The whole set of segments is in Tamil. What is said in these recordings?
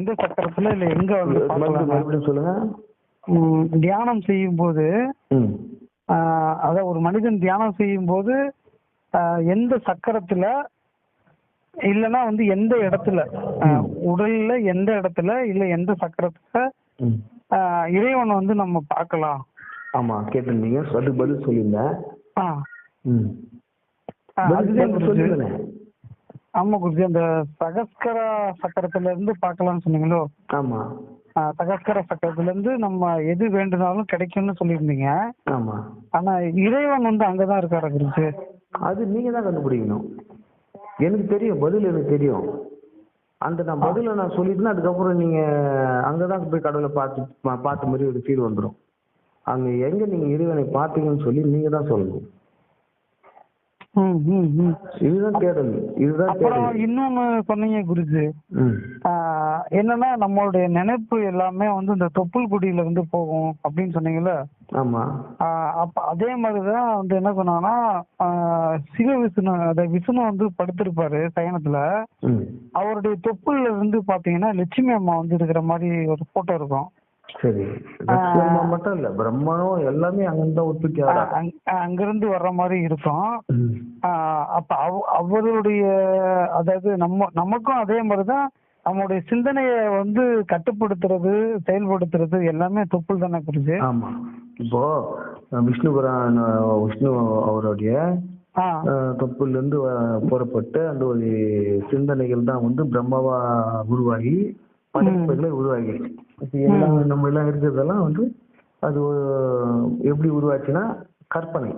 எந்த சக்கரத்துல இல்ல எங்க வந்து மறுபடியும் சொல்லுங்க. தியானம் செய்யும் போது அதான் ஒரு மனிதன் தியானம் செய்யும் போது எந்த சக்கரத்துல இல்லனா வந்து எந்த இடத்துல உடல்ல எந்த இடத்துல இல்ல எந்த சக்கரத்துல இறைவனை வந்து நம்ம பார்க்கலாம். ஆமா கேட்டிருந்தீங்க. அதுக்கு பதில் சொல்லியிருந்தேன். ஆமா குருஜி அந்த சகஸ்கர சக்கரத்துல இருந்து பார்க்கலாம்னு சொன்னீங்களோ? ஆமா. சகஸ்கர சக்கரத்துல இருந்து நம்ம எது வேண்டுனாலும் கிடைக்கும்னு சொல்லியிருந்தீங்க. ஆமா. ஆனா இறைவன் வந்து அங்கதான் இருக்காரு குருஜி? அது நீங்க தான் கண்டுபிடிக்கணும். எனக்கு தெரியும் பதில் எனக்கு தெரியும். அந்த நான் பதிலை நான் சொல்லிட்டேன்னா அதுக்கப்புறம் நீங்க அங்கதான் போய் கடவுளை பார்த்து பார்த்த மாதிரி ஒரு ஃபீல் வந்துடும் அங்க எங்க நீங்க இறைவனை பார்த்தீங்கன்னு சொல்லி நீங்க தான் சொல்லணும். இதுதான் தேடல். இதுதான் அப்புறம் இன்னொன்னு சொன்னீங்க குருஜி. என்னன்னா நம்மளுடைய நினைப்பு எல்லாமே வந்து இந்த தொப்புள் குடியில இருந்து போகும் அப்படின்னு சொன்னீங்கல்ல? ஆமா. ஆஹ் அப்ப அதே மாதிரிதான் வந்து என்ன சொன்னாங்கன்னா சிவ விஷ்ணு அத விஷ்ணு வந்து படுத்திருப்பாரு சயனத்துல. அவருடைய தொப்புள்ல இருந்து பாத்தீங்கன்னா லட்சுமி அம்மா வந்து இருக்கிற மாதிரி ஒரு போட்டோ இருக்கும். சரி. லட்சுமி மட்டும் இல்ல பிரம்மாவும் எல்லாமே அங்கிருந்து அங்க- அங்கிருந்து வர்ற மாதிரி இருக்கும். அப்ப அவ- அவருடைய அதாவது நம்ம நமக்கும் அதே மாதிரிதான் நம்மளுடைய சிந்தனையை வந்து கட்டுப்படுத்துறது செயல்படுத்துறது எல்லாமே தொப்புள் தானே புரிஞ்சு ஆமா. இப்போ விஷ்ணு புராண விஷ்ணு அவருடைய தொப்புல இருந்து புறப்பட்டு அந்த ஒரு சிந்தனைகள் தான் வந்து பிரம்மாவா உருவாகி படைப்புகளை உருவாகிடுச்சு. இப்ப எல்லாம் நம்ம எல்லாம் இருக்கிறதெல்லாம் வந்து அது எப்படி உருவாச்சுன்னா கற்பனை.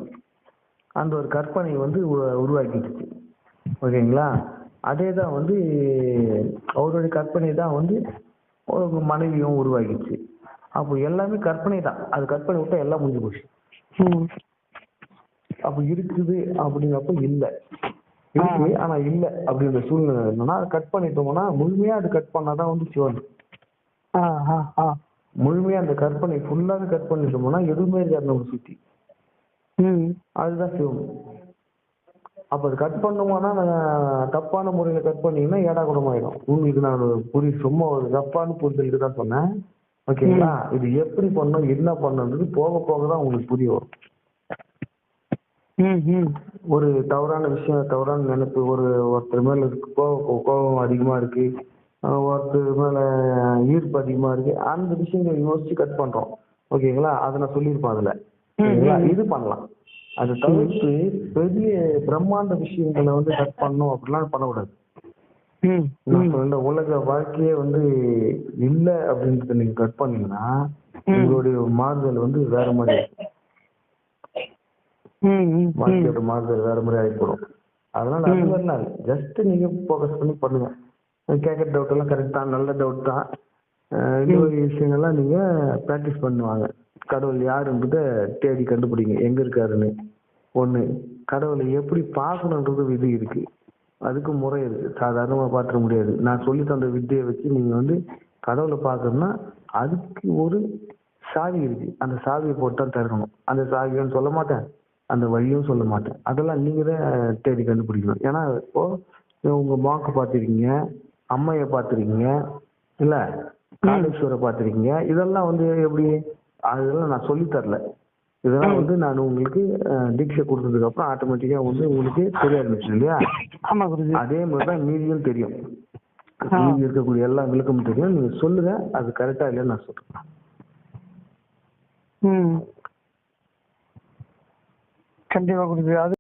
அந்த ஒரு கற்பனை வந்து உருவாக்கிடுச்சு ஓகேங்களா? அதே தான் வந்து அவருடைய கற்பனை தான் வந்து மனைவியும் உருவாக்கிடுச்சு அப்போ எல்லாமே கற்பனை தான் அது கற்பனை விட்டா எல்லாம் முடிஞ்சு போச்சு. அப்ப இருக்குது அப்படிங்கிறப்ப இல்ல. இருக்கு ஆனா இல்ல அப்படின்ற சூழ்நிலை என்னன்னா அதை கட் பண்ணிட்டோம்னா முழுமையா அது கட் பண்ணாதான் வந்து சிவன். முழுமையா அந்த கற்பனை ஃபுல்லாவே கட் பண்ணிட்டோம்னா எதுவுமே இருக்காது நம்ம சுத்தி. அதுதான் சிவம். அப்ப அது கட் பண்ணுமானா நான் தப்பான முறையில கட் பண்ணீங்கன்னா ஏடா குடமாயிடும் உங்களுக்கு நான் புரி சும்மா ஒரு தப்பான புரிதலுக்கு தான் சொன்னேன். ஓகேங்களா? இது எப்படி பண்ணணும் என்ன பண்ணணுன்றது போக போக தான் உங்களுக்கு புரிய வரும். ஒரு தவறான விஷயம் தவறான நினைப்பு ஒரு ஒருத்தர் மேல இருக்கு கோவம் கோபம் அதிகமா இருக்கு. ஒருத்தர் மேல ஈர்ப்பு அதிகமா இருக்கு. அந்த விஷயங்களை யோசிச்சு கட் பண்றோம். ஓகேங்களா? அதை நான் சொல்லியிருப்பேன் அதுல. ஓகேங்களா? இது பண்ணலாம். அதை தவிர்த்து பெரிய பிரம்மாண்ட விஷயங்களை வந்து கட் பண்ணணும் அப்படிலாம் பண்ணக்கூடாது. சொன்ன உலக வாழ்க்கையே வந்து இல்ல அப்படின்றத நீங்க கட் பண்ணீங்கன்னா உங்களுடைய மாறுதல் வந்து வேற மாதிரி வாழ்க்கையோட மாறுதல் வேற மாதிரி ஆகிப்படும் அதனால அது வரலாம் ஜஸ்ட் நீங்க ஃபோக்கஸ் பண்ணி பண்ணுங்க. கேட்குற டவுட் எல்லாம் கரெக்ட் தான் நல்ல டவுட் தான். இந்த மாதிரி விஷயங்கள்லாம் நீங்க ப்ராக்டிஸ் பண்ணுவாங்க. கடவுள் யாருன்றத தேடி கண்டுபிடிங்க. எங்க இருக்காருன்னு. ஒண்ணு கடவுளை எப்படி பார்க்கணுன்றது விதி இருக்கு. அதுக்கு முறை இருக்கு. சாதாரணமா பார்த்துட முடியாது. நான் சொல்லி தந்த வித்தியை வச்சு நீங்க வந்து கடவுளை பார்க்கணும்னா அதுக்கு ஒரு சாவி இருக்கு. அந்த சாவியை போட்டு தான் திறக்கணும். அந்த சாவியும் சொல்ல மாட்டேன். அந்த வழியும் சொல்ல மாட்டேன். அதெல்லாம் நீங்க தான் தேடி கண்டுபிடிக்கணும். ஏன்னா இப்போ உங்க மாக்கு பார்த்துருக்கீங்க. அம்மையை பார்த்துருக்கீங்க? இல்ல? காளேஸ்வரை பார்த்துருக்கீங்க? இதெல்லாம் வந்து எப்படி? அதெல்லாம் நான் சொல்லி தரல. இதெல்லாம் வந்து நான் உங்களுக்கு தீட்சை கொடுத்ததுக்கு அப்புறம் ஆட்டோமேட்டிக்கா வந்து உங்களுக்கு தெரிய ஆரம்பிச்சு இல்லையா? அதே மாதிரி தான் மீதியும் தெரியும். மீதி இருக்கக்கூடிய எல்லா விளக்கமும் தெரியும். நீங்க சொல்லுங்க. அது கரெக்டா இல்லைன்னு நான் சொல்றேன். கண்டிப்பா குருஜி. அது